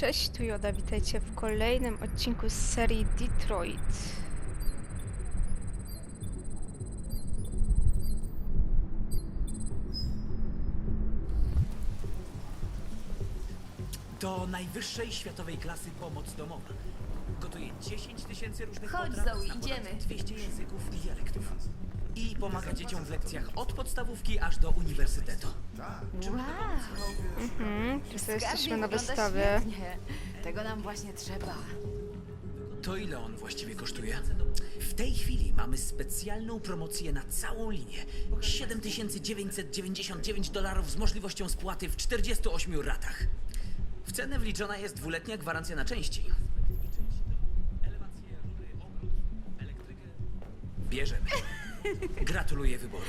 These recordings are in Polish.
Cześć, tu Joda, witajcie w kolejnym odcinku z serii Detroit. To najwyższej światowej klasy pomoc domowa. Gotuje 10 tysięcy różnych Chodź, potraw, Zoe, ponad idziemy. 200 języków i dialektów. I pomaga dzieciom w lekcjach od podstawówki aż do uniwersytetu. Wow! Mhm, teraz jesteśmy na wystawie. Tego nam właśnie trzeba. To ile on właściwie kosztuje? W tej chwili mamy specjalną promocję na całą linię. 7999 dolarów z możliwością spłaty w 48 ratach. W cenę wliczona jest dwuletnia gwarancja na części. Bierzemy. Gratuluję wyboru.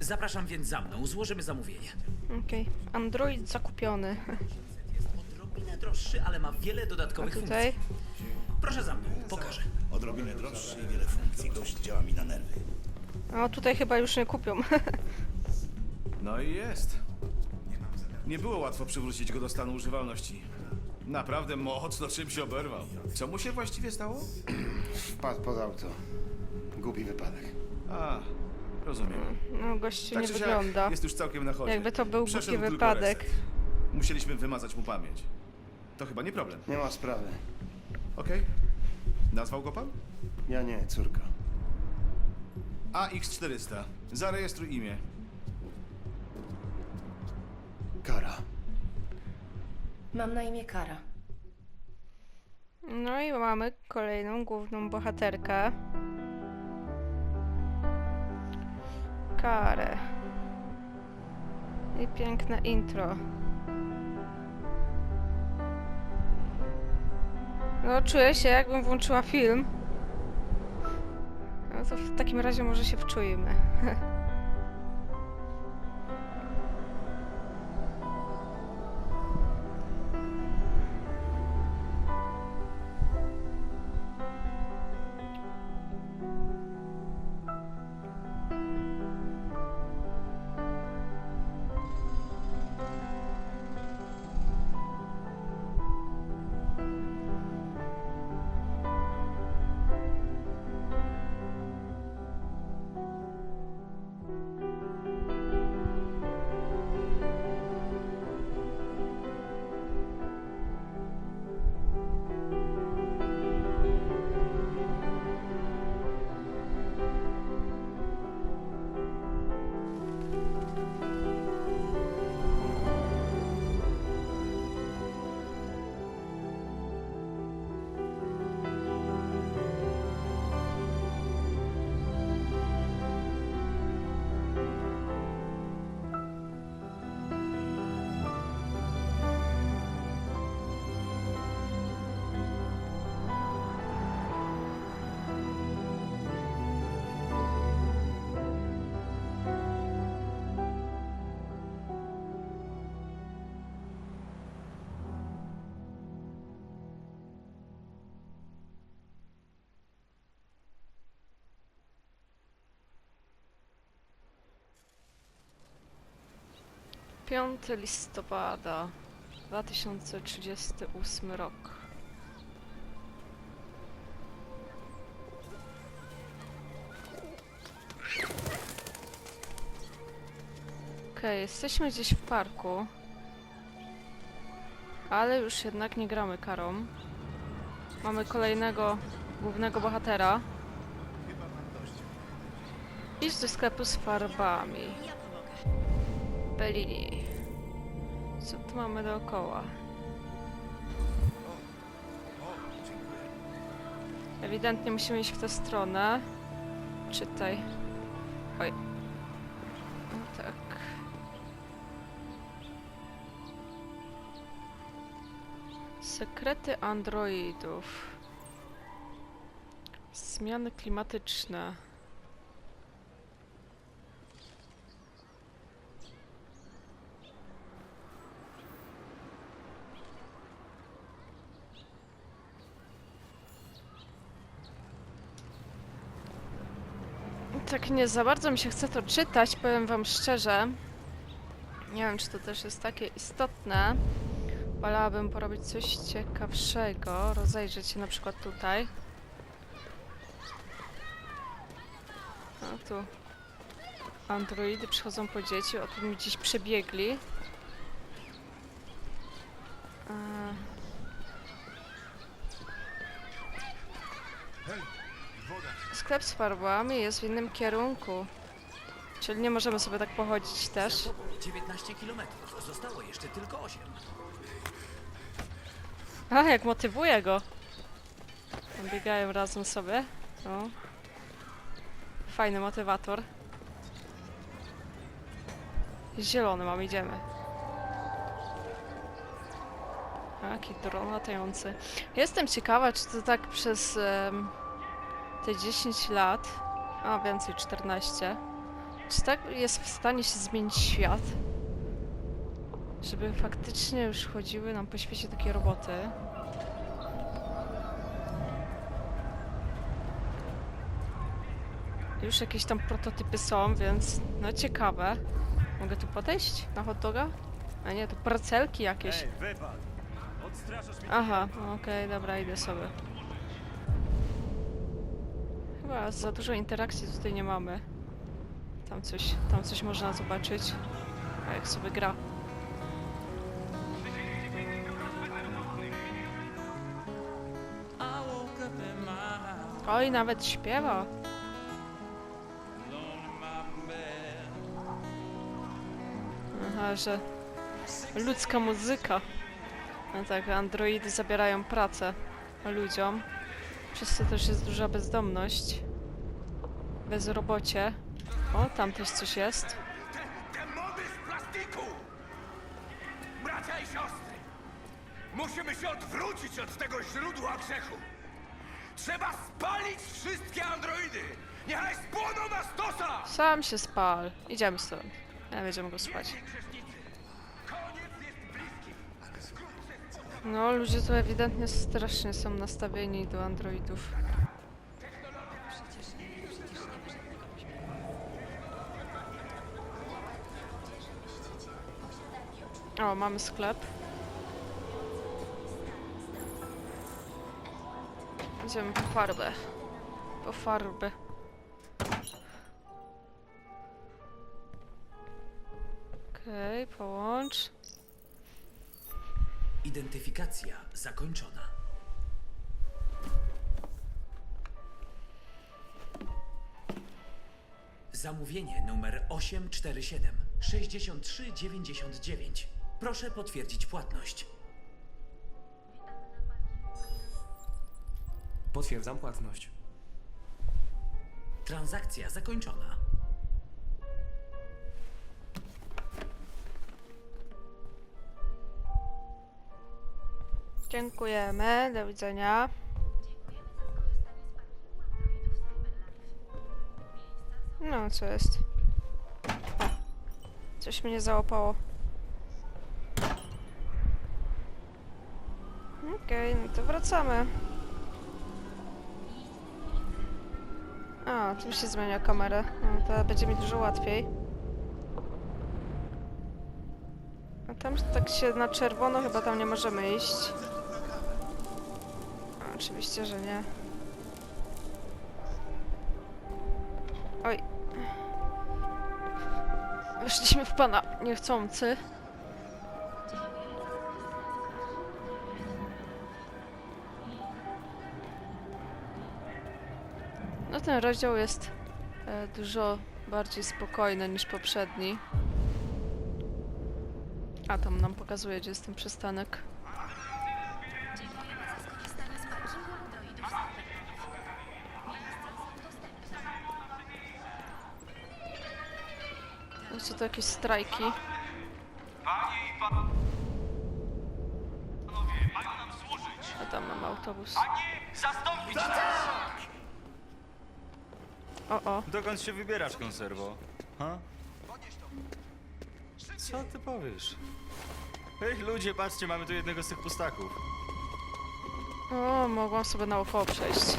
Zapraszam więc za mną. Złożymy zamówienie. Okej, Android zakupiony. Jest odrobinę droższy, ale ma wiele A dodatkowych tutaj? funkcji. Proszę za mną, pokażę. Odrobinę droższy i wiele funkcji. Dość działa mi na nerwy. O, tutaj chyba już nie kupią. No i jest. Nie było łatwo przywrócić go do stanu używalności. Naprawdę mocno czym się oberwał. Co mu się właściwie stało? Wpadł pod auto. Głupi wypadek. A, rozumiem. No, gościu Tak nie czy siak, wygląda. jest już całkiem na chodzie. Jakby to był Przeszedł głupi tylko wypadek. reset. Musieliśmy wymazać mu pamięć. To chyba nie problem. Nie ma sprawy. Okej? Nazwał go pan? Ja nie, córka. AX400. Zarejestruj imię. Kara. Mam na imię Kara. No i mamy kolejną główną bohaterkę. Karę. I piękne intro. No, czuję się jakbym włączyła film. No to w takim razie może się wczujmy. Piąty listopada 2038 rok. Okej, jesteśmy gdzieś w parku. Ale już jednak nie gramy karą. Mamy kolejnego głównego bohatera. Idź do sklepu z farbami. Bellini. Co tu mamy dookoła? Ewidentnie musimy iść w tę stronę. Czytaj. Oj. Tak. Sekrety androidów. Zmiany klimatyczne. Tak nie za bardzo mi się chce to czytać, powiem wam szczerze. Nie wiem, czy to też jest takie istotne. Wolałabym porobić coś ciekawszego, rozejrzeć się na przykład tutaj. A tu androidy przychodzą po dzieci, o tu mi gdzieś przebiegli. E, Sklep z farbami jest w innym kierunku. Czyli nie możemy sobie tak pochodzić też. 19 kilometrów. Zostało jeszcze tylko 8. A, jak motywuje go. Tam Biegają razem sobie. O. Fajny motywator. Zielony mam, idziemy. Jaki dron latający. Jestem ciekawa, czy to tak przez em, te 10 lat, a więcej 14, czy tak jest w stanie się zmienić świat? Żeby faktycznie już chodziły nam po świecie takie roboty. Już jakieś tam prototypy są, więc no ciekawe. Mogę tu podejść na hot doga? A nie, to parcelki jakieś. Aha, okej, dobra, idę sobie. Chyba za dużo interakcji tutaj nie mamy. Tam coś, tam coś można zobaczyć. A jak sobie gra. Oj, nawet śpiewa. Aha, że ludzka muzyka. No tak, androidy zabierają pracę ludziom. Przez to też jest duża bezdomność. Bezrobocie. O, tam też coś jest. Demony z plastiku! Bracia i siostry! Musimy się odwrócić od tego źródła grzechu! Trzeba spalić wszystkie androidy! Niechaj spłoną na stosa! Sam się spal. Idziemy stąd. Nie będziemy go spać. Koniec jest bliski! No, ludzie tu ewidentnie strasznie są nastawieni do androidów. O, mamy sklep. Idziemy po farbę. Po farbę. Okej, połącz. Identyfikacja zakończona. Zamówienie numer 847 6399. Proszę potwierdzić płatność. Potwierdzam płatność. Transakcja zakończona. Dziękujemy, do widzenia. No, co jest? O, coś mnie załapało. Okej, no to wracamy. A, tu się zmienia kamerę. No, to będzie mi dużo łatwiej. A tam tak się na czerwono chyba tam nie możemy iść. A, oczywiście, że nie. Oj. Weszliśmy w pana niechcący. Ten rozdział jest e, dużo bardziej spokojny niż poprzedni. A tam nam pokazuje, gdzie jest ten przystanek. No co to jakieś strajki? A tam mamy autobus. a nie zastąpić O, o. Dokąd się wybierasz, konserwo? Ha? Co ty powiesz? Ej, ludzie, patrzcie, mamy tu jednego z tych pustaków. O, mogłam sobie na UFO przejść.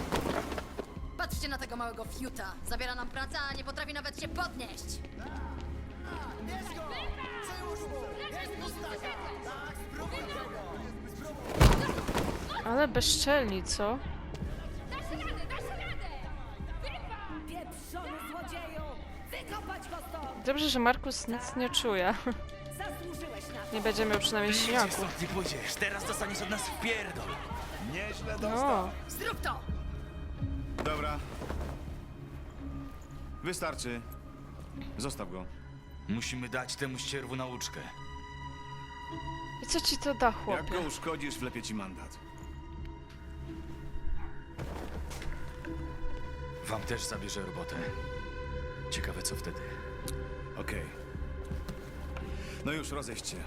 Patrzcie na tego małego fiuta. Zabiera nam pracę, a nie potrafi nawet się podnieść. Tak! Ale bezczelni, co? Pieprzony złodzieju! Wykopać go stąd! Dobrze, że Markus nic nie czuje. Zasłużyłeś na to! Nie będzie miał przynajmniej Nigdzie śniaku. stąd nie pójdziesz, teraz dostaniesz od nas w pierdol. Nieźle O, dostał. Zrób to! Dobra. Wystarczy. Zostaw go. Musimy dać temu ścierwu nauczkę. i co ci to da, Jak go chłopie? uszkodzisz, wlepię ci mandat. Wam też zabierze robotę. Ciekawe co wtedy. Okej. No już, rozejść się.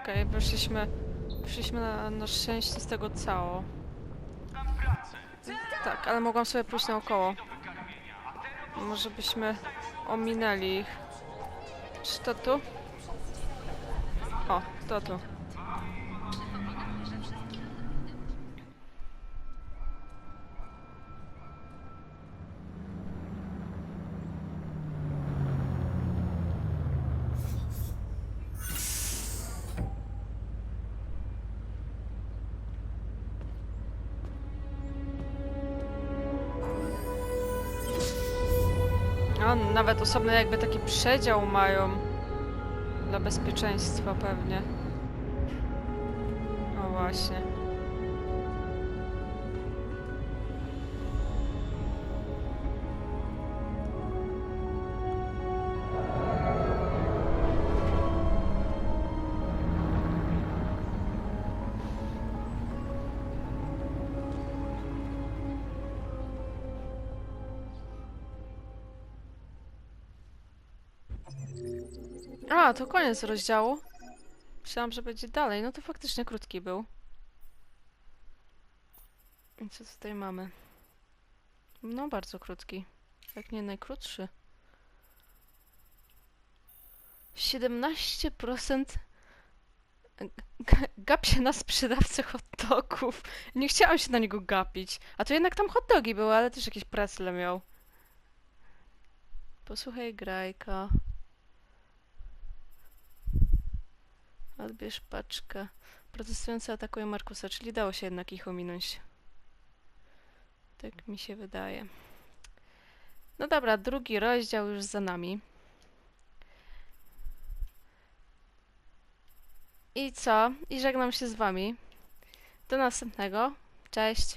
Okej, wyszliśmy, wyszliśmy na, na szczęście z tego cało. Tak, ale mogłam sobie pójść naokoło. Może byśmy ominęli ich. Czy to tu? O, to tu. A, nawet osobny jakby taki przedział mają. Dla bezpieczeństwa pewnie. O właśnie. A, to koniec rozdziału. Myślałam, że będzie dalej. No to faktycznie krótki był. I co tutaj mamy? No, bardzo krótki. Jak nie najkrótszy. 17% ga- gap się na sprzedawcę hot dogów. Nie chciałam się na niego gapić. A to jednak tam hot dogi były, ale też jakieś precle miał. Posłuchaj grajka. Odbierz paczkę. Protestujący atakują Markusa, czyli dało się jednak ich ominąć. Tak mi się wydaje. No dobra, drugi rozdział już za nami. I co? I żegnam się z wami. Do następnego. Cześć.